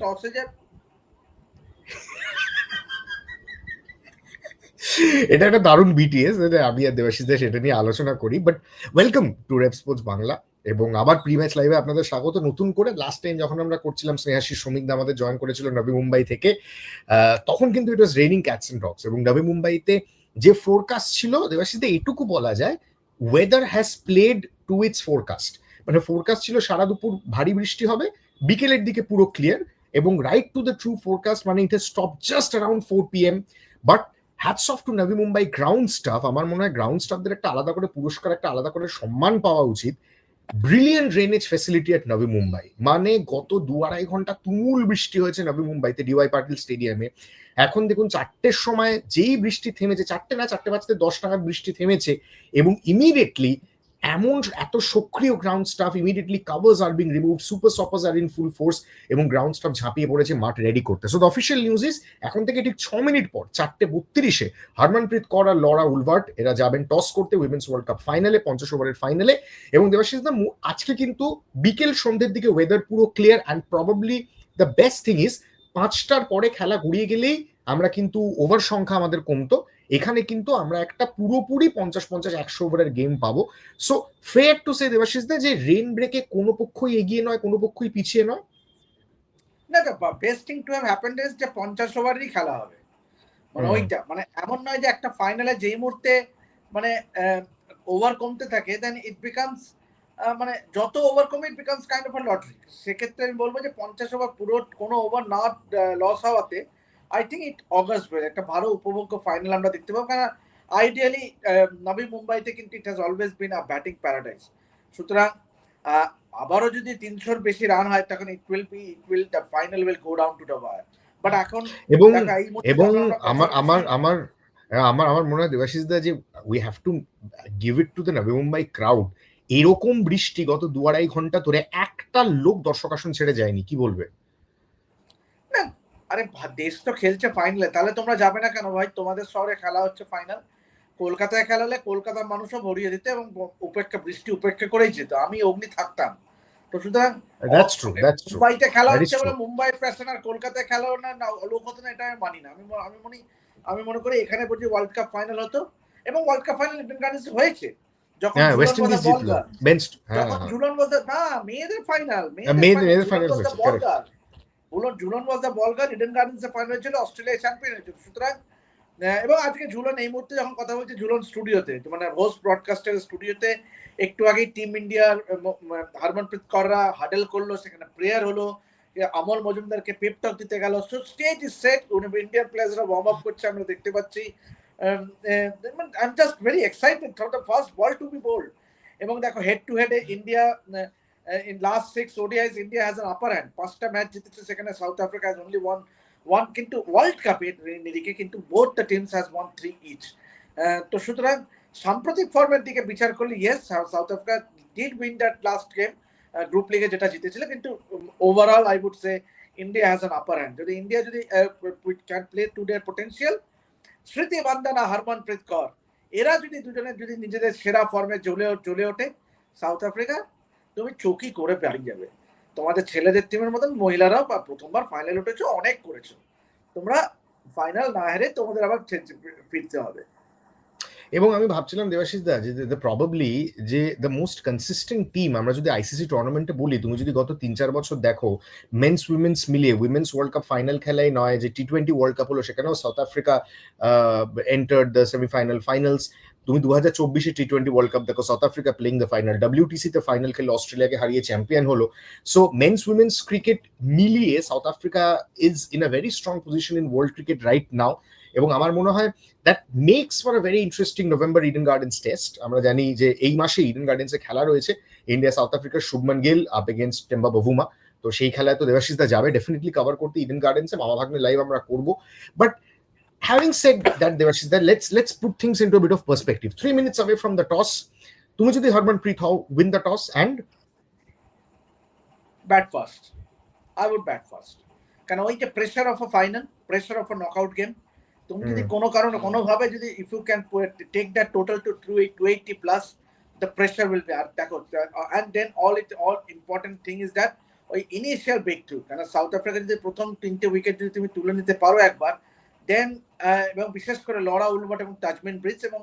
টসে এটা একটা দারুণ বিটিএস আমি আর এটা নিয়ে আলোচনা করি but welcome to rep sports Bangla এবং আবার প্রি ম্যাচ লাইভে আপনাদের স্বাগত নতুন করে। লাস্ট টাইম যখন আমরা করছিলাম শ্রমিক আমাদের জয়েন করেছিল নবী মুম্বাই থেকে তখন কিন্তু it was raining cats and dogs এবং নবী মুম্বাইতে যে ফোরকাস্ট ছিল, দেবাশিস এটুকু বলা যায় weather has played to its forecast মানে ফোরকাস্ট ছিল সারা দুপুর ভারী বৃষ্টি হবে বিকেলের দিকে পুরো ক্লিয়ার এবং right to the true forecast মানে it stop just around four P M but hats off to Navi Mumbai ground staff আমার মনে হয় গ্রাউন্ড স্টাফদের একটা আলাদা করে পুরস্কার, একটা আলাদা করে সম্মান পাওয়া উচিত। Brilliant drainage facility at Navi Mumbai মানে গত দু আড়াই ঘণ্টা তুমুল বৃষ্টি হয়েছে নভি মুম্বাইতে ডিওয়াই পাটিল স্টেডিয়ামে এখন দেখুন চারটের সময় যেই বৃষ্টি থেমেছে, চারটে না, চারটে বাজতে দশ টাকার বৃষ্টি থেমেছে এবং ইমিডিয়েটলি এমন এত সক্রিয় ground staff immediately covers are being remove super soppers are in full force এবং গ্রাউন্ড স্টাফ ঝাঁপিয়ে পড়েছে, মাঠ রেডি করতে। So the official news is এখন থেকে ঠিক ছ মিনিট পর, চারটে বত্রিশে, হারমানপ্রীত কর আর লরা উলভার্ট, এরা যাবেন টস করতে উইমেন্স ওয়ার্ল্ড কাপ ফাইনালে পঞ্চাশ ওভারের ফাইনালে এবং দেবাশিস দা আজকে কিন্তু বিকেল সন্ধ্যের দিকে ওয়েদার পুরো clear and probably the best thing is পাঁচটার পরে খেলা ঘুরিয়ে গেলেই আমরা কিন্তু ওভার সংখ্যা আমাদের কমতো। এখানে কিন্তু আমরা একটা পুরোপুরি পঞ্চাশ পঞ্চাশ একশো ওভারের গেম পাবো। So fair to say Debashis da যে রেন ব্রেকে কোনো পক্ষই এগিয়ে নয় কোনো পক্ষই পিছিয়ে নয়। না best thing to have happened is যে পঞ্চাশ ওভারেরই খেলা হবে। মানে ওইটা মানে এমন নয় যে একটা ফাইনালে যেই মুহূর্তে মানে ওভার কমতে থাকে দেন ইট বিকামস মানে যত ওভার কমে it becomes kind of a lottery সেক্ষেত্রে আমি বলব যে পঞ্চাশ ওভার পুরো কোনো ওভার না লস হওয়াতে আই থিঙ্ক ইট অগাস্ট ওয়েল একটা ভালো উপভোগ্য ফাইনাল আমরা দেখতে পাবো। কারণ আইডিয়ালি নবী মুম্বাইতে কিন্তু it has always been a batting paradise সুতরাং আবারও যদি তিনশোর বেশি রান হয় তখন it will be it will the final will go down to the wire but এখন এবং এবং আমার আমার আমার হ্যাঁ, আমার আমার মনে হয় দেবাশিস দা যে we have to give it to the Navi Mumbai crowd এরকম বৃষ্টি গত দু আড়াই ঘণ্টা ধরে একটা লোক দর্শক আসন ছেড়ে যায়নি কি বলবে? আরে দেশ তো খেলছে ফাইনালে তাহলে তোমরা যাবে না কেন ভাই? তোমাদের শহরে খেলা হচ্ছে ফাইনাল কলকাতায় খেলা হলে কলকাতার মানুষও ভরিয়ে দিতে এবং উপেক্ষা বৃষ্টি উপেক্ষা করেই যেত। আমি অগ্নি থাকতাম। তো সুতরাং দ্যাটস ট্রু দ্যাটস ট্রু মুম্বাইতে খেলা হচ্ছে বলে মুম্বাই প্যাশন আর কলকাতায় খেলা না লোক হতো না এটা আমি মানি না। আমি আমি মনে আমি মনে করি এখানে ওয়ার্ল্ড কাপ ফাইনাল হতো এবং ওয়ার্ল্ড কাপ ফাইনাল হয়েছে। যখন ঝুলন ওয়েস্ট ইন্ডিজ জিতলো বেঞ্চ হ্যাঁ। হ্যাঁ না মেয়েদের ফাইনাল মেয়েদের- হয়েছে, ball correct. Girl Jhulan was the ball girl Eden Gardens final ছিল অস্ট্রেলিয়া চ্যাম্পিয়ন হয়েছিল। সুতরাং এবং আজকে ঝুলন এই মুহূর্তে যখন কথা বলছে ঝুলন স্টুডিওতে মানে হোস্ট ব্রডকাস্টের স্টুডিওতে একটু আগেই টিম ইন্ডিয়ার হারমনপ্রীত কররা হাডেল করল সেখানে প্রেয়ার হলো এ, অমল মজুমদারকে পেপ টক দিতে গেল। So stage is set Indian প্লেয়ার্সরা warm up করছে আমরা দেখতে পাচ্ছি। I am just very excited for the first ball to be bowled এবং দেখো হেড টু হেডে India in last six ODIs India has an upper hand পাঁচটা match জিতেছে সেখানে South Africa has only won one কিন্তু world কাপে নিরিখে কিন্তু both the teams has won three each তো সুতরাং সাম্প্রতিক ফর্মের দিকে বিচার করলে yes South Africa did win that last game group লিগে যেটা জিতেছিল, কিন্তু overall I would say India has an upper hand যদি ইন্ডিয়া যদি can play to their potential Smriti Mandhana Harmanpreet কর এরা যদি দুজনে যদি নিজেদের সেরা ফর্মে জ্বলে জ্বলে ওঠে সাউথ আফ্রিকা তুমি চোখই করে বাড়ি যাবে। তোমাদের ছেলেদের টিমের মতন মহিলারাও বা প্রথমবার ফাইনাল উঠেছো, অনেক করেছ। তোমরা ফাইনাল না হেরে তোমাদের আবার ফিরতে হবে। এবং আমি ভাবছিলাম দেবাশিস দা, যে প্রবাবলি যে দ্য মোস্ট কনসিস্টেন্ট টিম আমরা যদি আইসিসি টুর্নামেন্টে বলি, তুমি যদি গত তিন চার বছর দেখো মেন্স উইমেন্স মিলিয়ে উইমেন্স ওয়ার্ল্ড কাপ ফাইনাল খেলাই নয়, যে টি টোয়েন্টি ওয়ার্ল্ড কাপ হলো, সেখানেও South Africa enter the semifinal finals তুমি দু হাজার চব্বিশে টি টোয়েন্টি ওয়ার্ল্ড কাপ দেখো South Africa playing the final WTC তে ফাইনাল খেলে, অস্ট্রেলিয়াকে হারিয়ে চ্যাম্পিয়ন হলো। সো মেন্স উইমেন্স ক্রিকেট মিলিয়ে South Africa is in a very strong position in world cricket right now এবং আমার মনে হয় that makes for a very interesting November Eden Gardens test আমরা জানি যে এই মাসে ইডেন গার্ডেন্সে খেলা রয়েছে। ইন্ডিয়া সাউথ আফ্রিকার Shubman Gill up against Temba Bavuma তো সেই খেলায় তো দেবাশিস দা যাবে ডেফিনেটলি কভার করতে ইডেন গার্ডেন্সে মামা ভাগ্নে লাইভ আমরা করব। But having said that Debashis da let's let's put things into bit of perspective three minutes away from the toss তুমি যদি হরমনপ্রীত হও win the toss and bat first I would bat first কারণ ওই যে pressure of a final pressure of a knockout game তুমি যদি কোনো কারণে কোনোভাবে যদি if you can take that total two two two eighty plus the pressure will be আর দেখো and then all it all important thing is that ওই initial break through কেন South Africa যদি প্রথম তিনটে উইকেট যদি তুমি তুলে নিতে পারো একবার দেন এবং বিশেষ করে লরা উলবাট এবং তাজমিন ব্রিজ এবং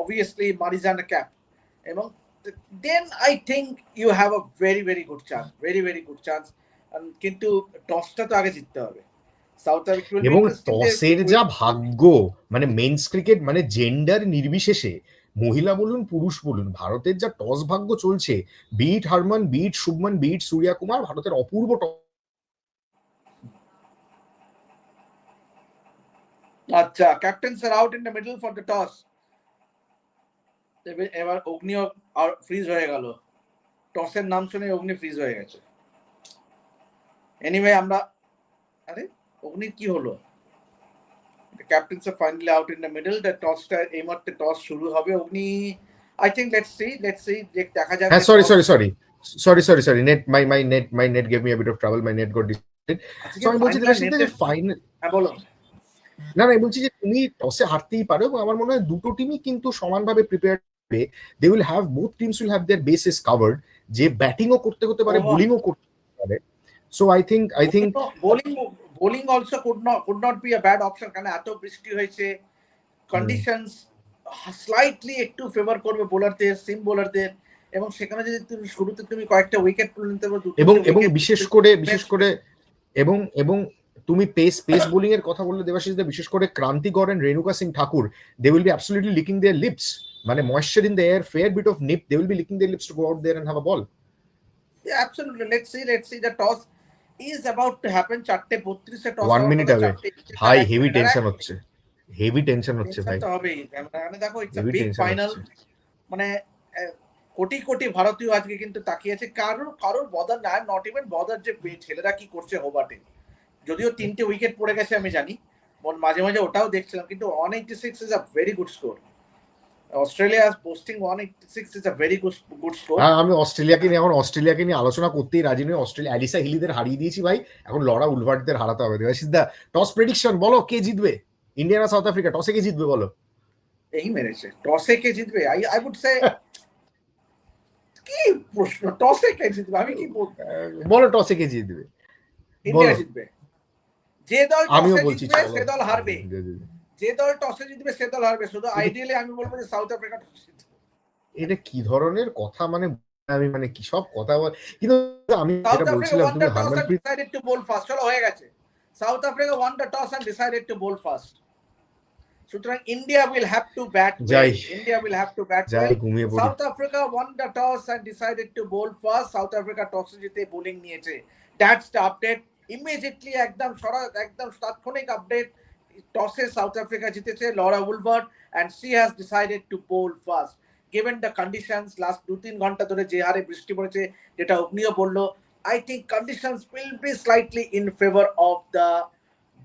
অবভিয়াসলি মারিজান ক্যাপ এবং then I think you have a very very good chance very very good chance কিন্তু টসটা তো আগে জিততে হবে। এবং টসের যা ভাগ্য মানে মেন্স ক্রিকেট মানে জেন্ডার নির্বিশেষে মহিলা বলুন পুরুষ বলুন ভারতের যা টস ভাগ্য চলছে be it Harman be it Shubman be it Surya Kumar ভারতের অপূর্ব টস আচ্ছা captains are out in the middle for the toss এবার অগ্নিও ফ্রিজ হয়ে গেল। টসের নাম শুনে অগ্নি ফ্রিজ হয়ে গেছে। এনিওয়ে আমরা আরে? অগ্নির কি হলো? Captains are finally out in the middle the টসটা এই মুহূর্তে টস শুরু হবে। Agni I think let's see let's see দেখা হ্যাঁ sorry sorry sorry sorry sorry sorry net my my net my net gave me a bit of travel my net got so আমি বলছি যে final হ্যাঁ বলো। না না আমি বলছি যে তুমি টসে হারতেই পারো এবং আমার মনে হয় দুটো টিমই কিন্তু সমানভাবে প্রিপেয়ার হবে। They will have both teams will have bases covered যে ব্যাটিংও করতে হতে পারে Oh. বোলিংও করতে পারে। So I think I think bowling bowling also could not could not be a bad option কারণ এত বৃষ্টি হয়েছে? কন্ডিশনস স্লাইটলি একটু ফেভার করবে বোলারদের সিম বোলারদের এবং সেখানে যদি তুমি শুরুতে তুমি কয়েকটা উইকেট তুলে নিতে পারো এবং এবং বিশেষ করে বিশেষ করে এবং এবং তুমি পেস পেস বোলিং এর কথা বললে দেবাশিস দা বিশেষ করে Kranti Goud and Renuka Singh Thakur they will be absolutely licking their lips মানে moisture in the air fair bit of nip they will be licking their lips to go out there and have a ball Yeah, লেটস সি see. Let's see. The toss is about to happen. চারটে বত্রিশে toss One minute away. ভাই heavy tension হচ্ছে। Heavy tension হচ্ছে ভাই। হবেই মানে দেখো ইটস হেভি বিগ ফাইনাল মানে কোটি কোটি ভারতীয় আজকে কিন্তু তাকিয়েছে। কারোর কারোর বদার না নট ইভেন বদার যে ছেলেরা কি করছে হোবাটে যদিও তিনটে উইকেট পড়ে গেছে আমি জানি। মাঝে মাঝে ওটাও দেখছিলাম কিন্তু one eighty six is a very good score Australia posting one six is a very good good score হ্যাঁ আমি অস্ট্রেলিয়াকে নিয়ে এখন অস্ট্রেলিয়াকে নিয়ে আলোচনা করতেই রাজি নই। অস্ট্রেলিয়া অ্যালিসা হিলিদের হারিয়ে দিয়েছি ভাই। এখন লড়া উলভার্টদের হারাতে হবে। দেবাশিস টস প্রেডিকশন বলো কে জিতবে? ইন্ডিয়া না সাউথ আফ্রিকা টসে কে জিতবে বলো? এই মেরেছে। টসে কে জিতবে? আই আই উড সে কি প্রশ্ন? টসে কে জিতবে? আমি কি বলো টসে কে জিতবে? ইন্ডিয়া জিতবে। যে দল আমিও বলছি সে দল হারবে। যে দল টসে জিতবে সে দল হারবে। শুধু আইডিয়ালি আমি বলব যে সাউথ আফ্রিকা টসে জিতবে। এটা কি ধরনের কথা? মানে আমি মানে কি সব কথা বল কিন্তু আমি যেটা বলছিলাম তুমি Harmanpreet decided to bowl first চলো হয়ে গেছে। South Africa won the toss and decided to bowl first সুতরাং India will have to bat. India will have to bat যাই ঘুমিয়ে পড়ি। South Africa won the toss and decided to bowl first South Africa টসে জিতে bowling নিয়েছে। That's the update immediately একদম সরা একদম তাৎক্ষণিক আপডেট টসে সাউথ আফ্রিকা জিতেছে Laura Wolvaardt and she has decided to bowl first given the conditions last দু তিন ঘণ্টা ধরে যে হারে বৃষ্টি পড়েছে যেটা অগ্নিও বলল I think conditions will be slightly in favour of the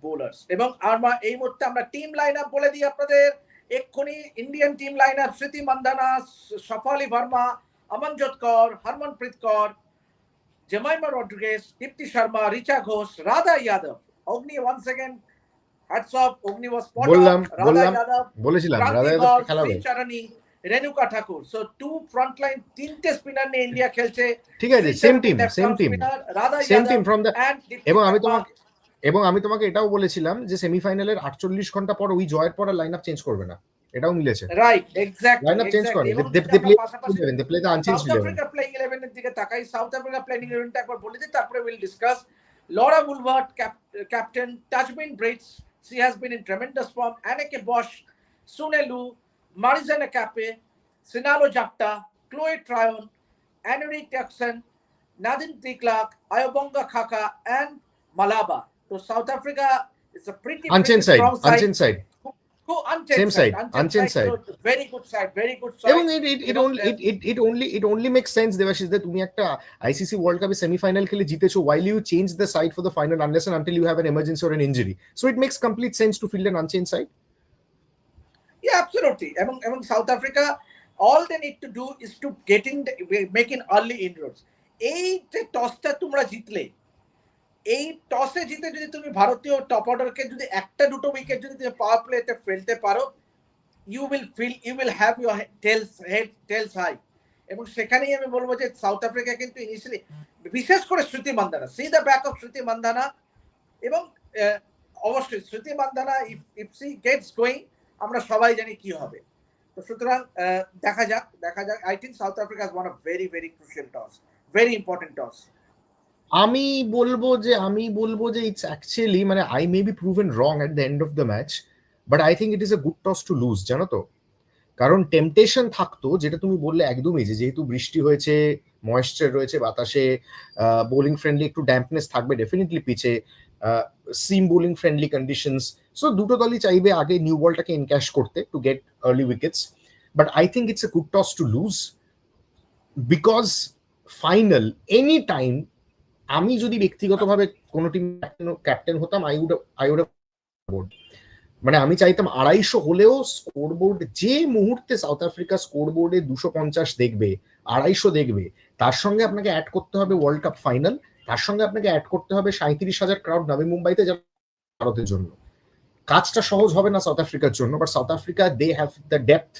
bowlers এবং আমরা এই মুহূর্তে আমরা টিম লাইন আপ বলে দিই আপনাদের এক্ষুনি ইন্ডিয়ান টিম লাইন আপ স্মৃতি মান্দানা সফালি ভার্মা অমনজোত কর হরমনপ্রীত কর জেমাইমা রড্রিগেস দীপ্তি শর্মা রিচা ঘোষ রাধা যাদব অগ্নি one second hats of Agni was spot বললাম, বললাম। বলেছিলাম রাধা কর, যাদবকে খেলাবে। Renuka Thakur so two front line তিনটে স্পিনার নিয়ে ইন্ডিয়া খেলছে। ঠিক আছে same team same team same team from the এবং আমি তোমাকে এবং আমি তোমাকে এটাও বলেছিলাম যে সেমিফাইনালের আটচল্লিশ ঘণ্টা পর ওই জয়ের পর লাইন আপ চেঞ্জ করবে না। এটাও মিলেছে। Right exactly line up change করে they play they play the unchanged South Africa playing 11 এর দিকে তাকাই। সাউথ আফ্রিকা প্লেইং 11 টা একবার বলে দিই তারপরে will discuss Laura Wolvaardt captain টাচবিন She has been in tremendous form. Anneke Bosch, Sunelu, Marizane Kape, Sinalo Jakta, Chloe Tryon, Annelie Jackson, Nadine T. Clark, Ayobonga Khaka, and Malaba. So South Africa is a pretty, pretty side. strong side. Side. Go unchanged Same side, unchanged side. So, very good side, very good side. এবং ইট ইট ইট only it it it only it only makes sense Debashis that তুমি একটা ICC world কাপে semifinal খেলে জিতেছো while you change the side for the final unless and until you have an emergency or an injury so it makes complete sense to field an unchanged side Yeah, absolutely. Among among South Africa, all they need to do is to getting the, making early inroads. এই যে টসটা তোমরা জিতলে এই টসে জিতে যদি তুমি ভারতীয় টপ অর্ডারকে যদি একটা দুটো উইকেট যদি তুমি পাওয়ার প্লেতে ফেলতে পারো you will feel you will have your tails head tails high এবং সেখানেই আমি বলব যে সাউথ আফ্রিকা কিন্তু ইনিশিয়ালি বিশেষ করে Shruti Mandhana she the back of Smriti Mandhana এবং অবশ্যই Shruti Mandhana if if she gets going আমরা সবাই জানি কি হবে। তো সুতরাং দেখা যাক দেখা যাক। I think South Africa is one of very very crucial toss very important toss আমি বলব যে, আমি বলব যে ইটস অ্যাকচুয়ালি মানে I may be proven wrong at the end of the match but I think it is a good toss to lose জানো তো? কারণ টেম্পটেশন থাকতো, যেটা তুমি বললে একদমই যে, যেহেতু বৃষ্টি হয়েছে ময়েশ্চার রয়েছে, বাতাসে বোলিং ফ্রেন্ডলি একটু ড্যাম্পনেস থাকবে ডেফিনেটলি পিচে seam bowling friendly conditions so দুটো দলই চাইবে আগে নিউ বলটাকে এনক্যাশ করতে to get early wickets but I think it's a good toss to lose because final any time আমি যদি ব্যক্তিগতভাবে কোনো টিম ক্যাপ্টেন হতাম আই উড আই উড মানে আমি চাইতাম আড়াইশো হলেও স্কোর বোর্ড যে মুহূর্তে সাউথ আফ্রিকা স্কোর বোর্ডে দুশো পঞ্চাশ দেখবে, আড়াইশো দেখবে, তার সঙ্গে আপনাকে অ্যাড করতে হবে ওয়ার্ল্ড কাপ ফাইনাল তার সঙ্গে আপনাকে অ্যাড করতে হবে সাঁত্রিশ হাজার ক্রাউড নবী মুম্বাইতে যারা ভারতের জন্য। কাজটা সহজ হবে না সাউথ আফ্রিকার জন্য but South Africa they have the depth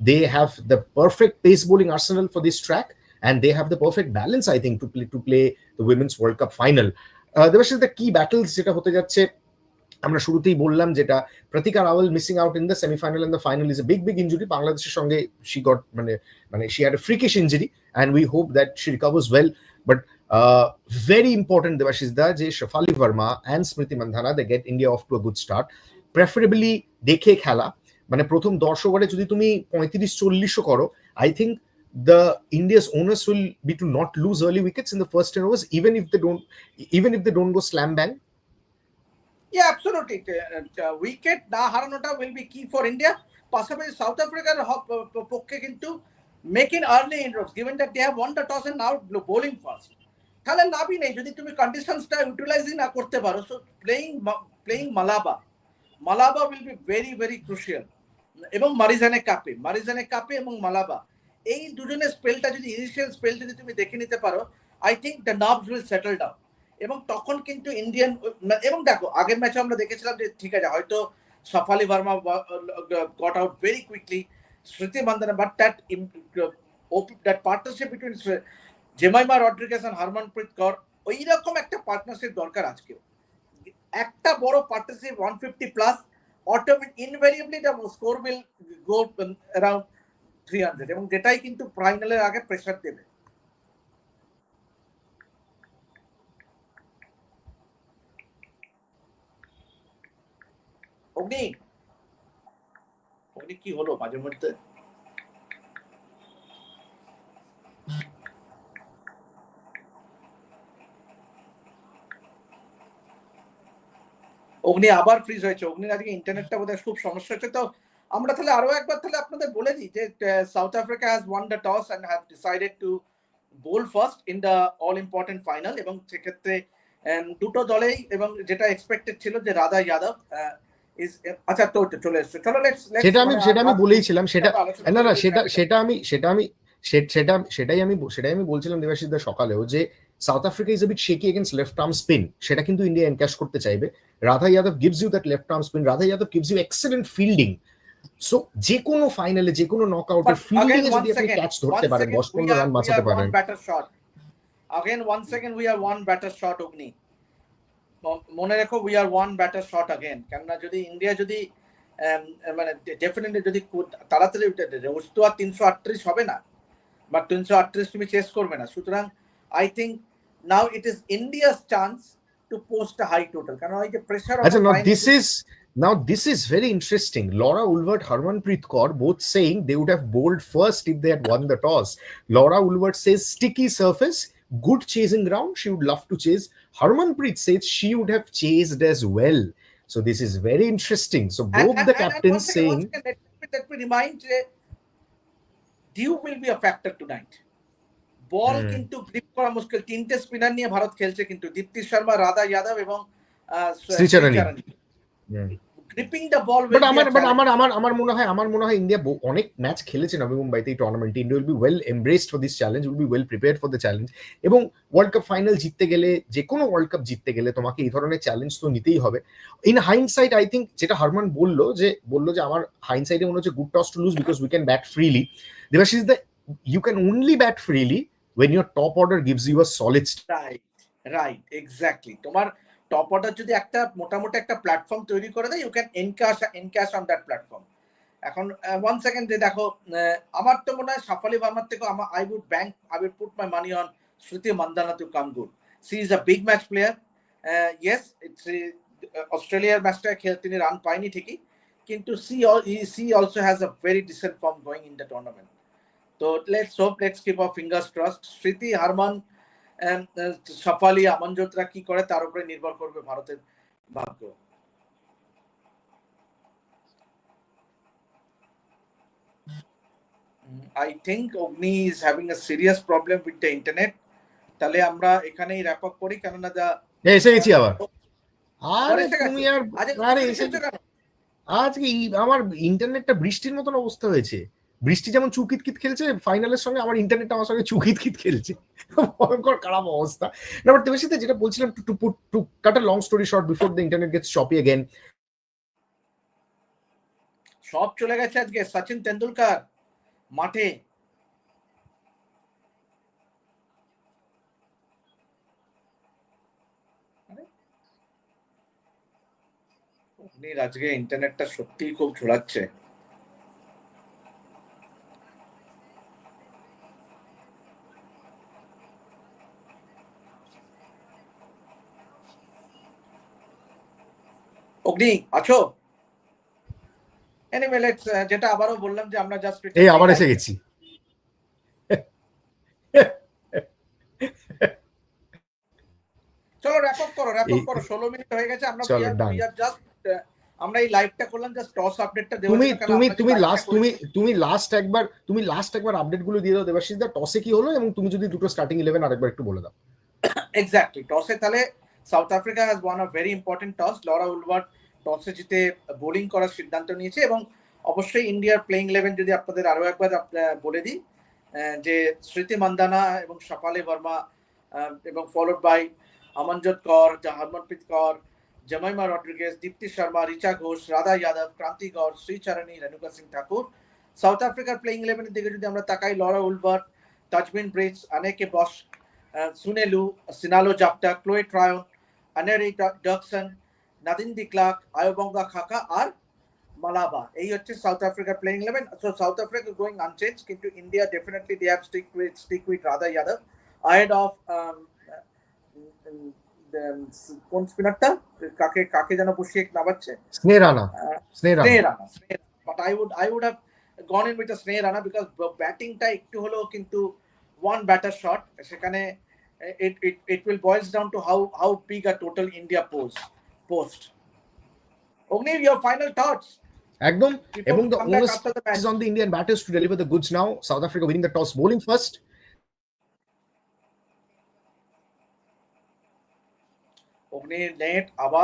they have the perfect pace bowling arsenal for this track and they have the perfect balance, I think, to play to play the Women's World Cup final. Uh, Debashish the কি battles যেটা হতে যাচ্ছে। আমরা শুরুতেই বললাম যেটা Pratika Rawal missing out in the semifinal and the final is a big big injury বাংলাদেশের সঙ্গে শি গট মানে মানে she had a freakish injury and we hope that she recovers well but very important Debashish দা যে Shafali Verma and Smriti Mandhana they get India off to a good start preferably দেখে খেলা। মানে প্রথম দশ ওভারে যদি তুমি পঁয়ত্রিশ চল্লিশও করো I think the India's onus will be to not lose early wickets in the first 10 overs, even if they don't, even if they don't go slam bang. Yeah, absolutely. Wicket না হারানোটা will be key for India পাশাপাশি south আফ্রিকার পক্ষে কিন্তু make in early inroads given that they have won the toss and now bowling first তাহলে লাভই নেই যদি তুমি কন্ডিশনসটা ইউটিলাইজিং না করতে পারো so playing playing Mlaba Mlaba will be very very crucial এবং মারিজানে কাপে মারিজানে কাপে এবং মালাবা এই দুজনের স্পেলটা যদি ইনিশিয়াল স্পেল যদি তুমি দেখে নিতে পারো I think the nerves will settle down এবং তখন কিন্তু ইন্ডিয়ান এবং দেখো, আগের ম্যাচে আমরা দেখেছিলাম যে ঠিক আছে, হয়তো Shafali Verma got out very quickly Smriti Mandhana but that that partnership between Jemimah Rodrigues and Harmanpreet Kaur ওই রকম একটা পার্টনারশিপ দরকার আজকেও। একটা বড় partnership one fifty plus automate invariably the score will go around three hundred এবং যেটাই কিন্তু ফাইনালের আগে প্রেশার দেবে। অগ্নি! অগ্নি, কি হলো মাঝে মধ্যে? অগ্নি আবার ফ্রিজ হয়েছে। অগ্নির আজকে ইন্টারনেটটা বোধহয় খুব সমস্যা হচ্ছে, তো আমরা তাহলে আরও একবার তাহলে আপনাদের বলে দিই যে South Africa has won the toss and have decided to bowl first in the all important final এবং সেক্ষেত্রে দুটো দলেই এবং যেটা এক্সপেক্টেড ছিল যে রাধা যাদব আচ্ছা তো চলে এসছে। চলো সেটা আমি সেটা আমি বলেইছিলাম সেটা না না সেটা সেটা আমি সেটা আমি সেটা সেটাই আমি সেটাই আমি বলছিলাম দেবাশিস দা সকালেও যে South Africa is bit shaky against left arm spin সেটা কিন্তু ইন্ডিয়া এনক্যাশ করতে চাইবে। Radha Yadav gives you that left arm spin Radha Yadav gives you excellent fielding so যে কোনো ফাইনালে যে কোনো নকআউটের ফিল্ডিং এ যদি আপনি ক্যাচ ধরতে পারেন 10 15 রান বাঁচাতে পারেন। Batter shot again one second we are one better shot Agni মনে রেখো we are one batter shot again কেননা যদি ইন্ডিয়া যদি um, মানে ডেফিনেটলি যদি তাড়াতাড়ি রোজ তো আর তিনশো আটত্রিশ হবে না। বা তিনশো আটত্রিশ তুমি চেস করবে না। সুতরাং I think now it is India's chance to post high total কারণ ওই যে প্রেশার আচ্ছা this is Now, this is very interesting. Laura Ulvert, Harmanpreet Kaur both saying they would have bowled first if they had won the toss. Laura Ulvert says sticky surface, good chasing ground. She would love to chase. Harmanpreet says she would have chased as well. So this is very interesting. So both and, the and, captains and saying. Second, let, me, let me remind you, dew will be a factor tonight ball Hmm. কিন্তু grip করা মুশকিল তিনটে spinner নিয়ে ভারত খেলছে কিন্তু দীপ্তি শর্মা রাধা যাদব এবং Shricharani. gripping the ball but আমার but আমার আমার আমার মনে হয় আমার মনে হয় ইন্ডিয়া অনেক ম্যাচ খেলেছে নবী মুম্বাইতে এই টুর্নামেন্টে India will be well embraced for this challenge will be well prepare for the challenge এবং ওয়ার্ল্ড কাপ ফাইনাল জিততে গেলে যে কোনো ওয়ার্ল্ড কাপ জিততে গেলে তোমাকে এই ধরনের চ্যালেঞ্জ তো নিতেই হবে। ইন হাইন্ডসাইট আই থিঙ্ক যেটা হারমান বলল যে বলল যে আমার হাইন্ডসাইটে মনে হচ্ছে good toss to lose because we can bat freely Debashish the you can only bat freely when your top order gives you a solid st- right right exactly তোমার টপ অর্ডার যদি একটা মোটামুটি একটা প্ল্যাটফর্ম তৈরি করে দেয় you can encash encash on that platform এখন one second যে দেখো আমার তো মনে হয় সাফালি ভার্মার থেকে আমার I would bank I would put my money on Smriti Mandhana to come good she is a big match player yes অস্ট্রেলিয়ার ম্যাচটা খেলে তিনি রান পায়নি ঠিকই, কিন্তু she she also has a very decent form going in the tournament তো let's hope let's keep our fingers crossed Smriti Harman Shafali আমনজোতরা কি করে? তার উপরে নির্ভর করবে ভারতের ভাগ্য। I think Agni is having a serious problem with the internet তাহলে আমরা এখানেই র্যাপ আপ করি কেননা দা এসে গেছি আবার। আরে? তুমি আর আরে এসে আজকে। আমার ইন্টারনেটটা বৃষ্টির মতন অবস্থা হয়েছে। বৃষ্টি যেমন চুকিতকিত খেলছে ফাইনালের সঙ্গে আমার ইন্টারনেট আমার সঙ্গে চুকিতকিত খেলছে ভয়ঙ্কর খারাপ অবস্থা না বাট দেবেশিতে যেটা বলছিলাম to to to cut a long story short before the internet gets শপি again সব চলে গেছে আজকে সচিন তেন্ডুলকার মাঠে অগ্নির আজকে ইন্টারনেটটা সত্যিই খুব ঝোলাচ্ছে অগ্নি আছো? এনিওয়ে লেটস যেটা আবারও বললাম যে আমরা জাস্ট এই আবার এসে গেছি। চলো র্যাপ আপ করো র্যাপ আপ করো 16 মিনিট হয়ে গেছে আমরা চলো, done. জাস্ট আমরা এই লাইভটা করলাম জাস্ট টস আপডেটটা দেওয়ার তুমি তুমি তুমি লাস্ট তুমি তুমি লাস্ট একবার তুমি লাস্ট একবার আপডেটগুলো দিয়ে দাও দেবাশিস দা টসে কি হলো? এবং তুমি যদি দুটো স্টার্টিং ইলেভেন আরেকবার একটু বলে দাও। এক্স্যাক্টলি টসে তাহলে South Africa has won a very important toss Laura Wolvaardt টসে জিতে বোলিং করার সিদ্ধান্ত নিয়েছে এবং অবশ্যই ইন্ডিয়ার প্লেইং ইলেভেন যদি আপনাদের আরও একবার বলে দিই যে স্মৃতি মান্দানা এবং সাফালি বর্মা এবং followed by Amanjot Kaur Harmanpreet Kaur Jemimah Rodrigues Deepti Sharma Richa Ghosh Radha Yadav Kranti Gaud Shricharani Renuka Singh Thakur. South আফ্রিকার প্লেইং ইলেভেনের দিকে যদি আমরা তাকাই লরা উলবার্ট তাজমিন ব্রিজ অনেকে বস Sune Luus Sinalo Sinalo Japta, Chloe Dirksen, Nadine de Clark, Ayobonga Khaka আর মালাবা এই হচ্ছে South Africa playing eleven so South Africa going unchanged কিন্তু India definitely they have stick with stick with Radha Yadav ahead of কোন স্পিনারটা কাকে কাকে যেন বসিয়ে নামাচ্ছে? Sneh Rana Sneh Rana but I would I would have gone in with Sneh Rana because ব্যাটিংটা একটু হলেও কিন্তু ওয়ান ব্যাটার শট সেখানে it, it, it will boils down to how how big a total India post post. Ogni, your final thoughts. একদম Before এবং we the come back onus after the match. is on the Indian batters to deliver the goods now. South Africa winning the toss, bowling first. Ogni net আবার